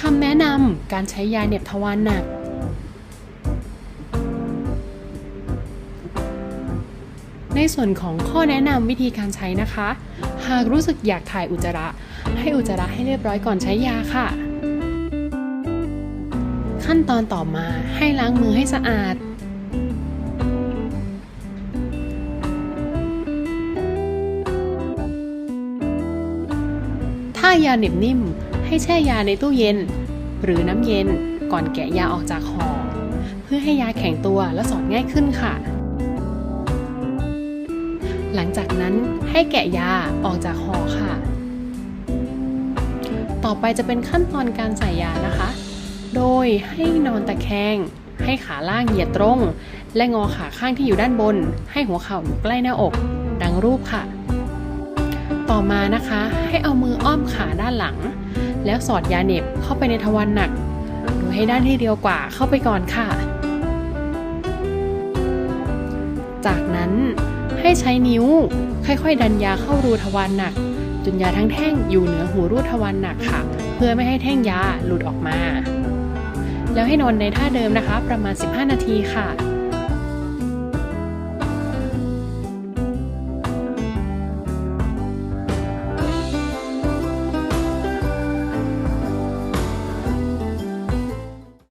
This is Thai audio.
คำแนะนำการใช้ยาเหน็บทวารหนัก ในส่วนของข้อแนะนำวิธีการใช้นะคะ หากรู้สึกอยากถ่ายอุจจาระ ให้อุจจาระให้เรียบร้อยก่อนใช้ยาค่ะ ขั้นตอนต่อมาให้ล้างมือให้สะอาดถ้ายาเหน็บนิ่ม ให้แช่ยาในตู้เย็น หรือน้ำเย็นก่อนแกะยาออกจากห่อเพื่อให้ยาแข็งตัวและสอดง่ายขึ้นค่ะ หลังจากนั้นให้แกะยาออกจากห่อค่ะ ต่อไปจะเป็นขั้นตอนการใส่ยานะคะ โดยให้นอนตะแคง ให้ขาล่างเหยียดตรง และงอขาข้างที่อยู่ด้านบน ให้หัวเข่าอยู่ใกล้หน้าอก ดังรูปค่ะ ต่อมานะคะให้เอามืออ้อมขาด้านหลัง แล้วสอดยาเหน็บเข้าไปในทวารหนัก โดยให้ด้านที่เดียวกว่าเข้าไปก่อนค่ะ จากนั้นให้ใช้นิ้วค่อยๆ ดันยาเข้ารูทวารหนัก จนยาทั้งแท่งอยู่เหนือหูรูทวารหนักค่ะ เพื่อไม่ให้แท่งยาหลุดออกมา แล้วให้นอนในท่าเดิมนะคะ ประมาณ 15 นาทีค่ะ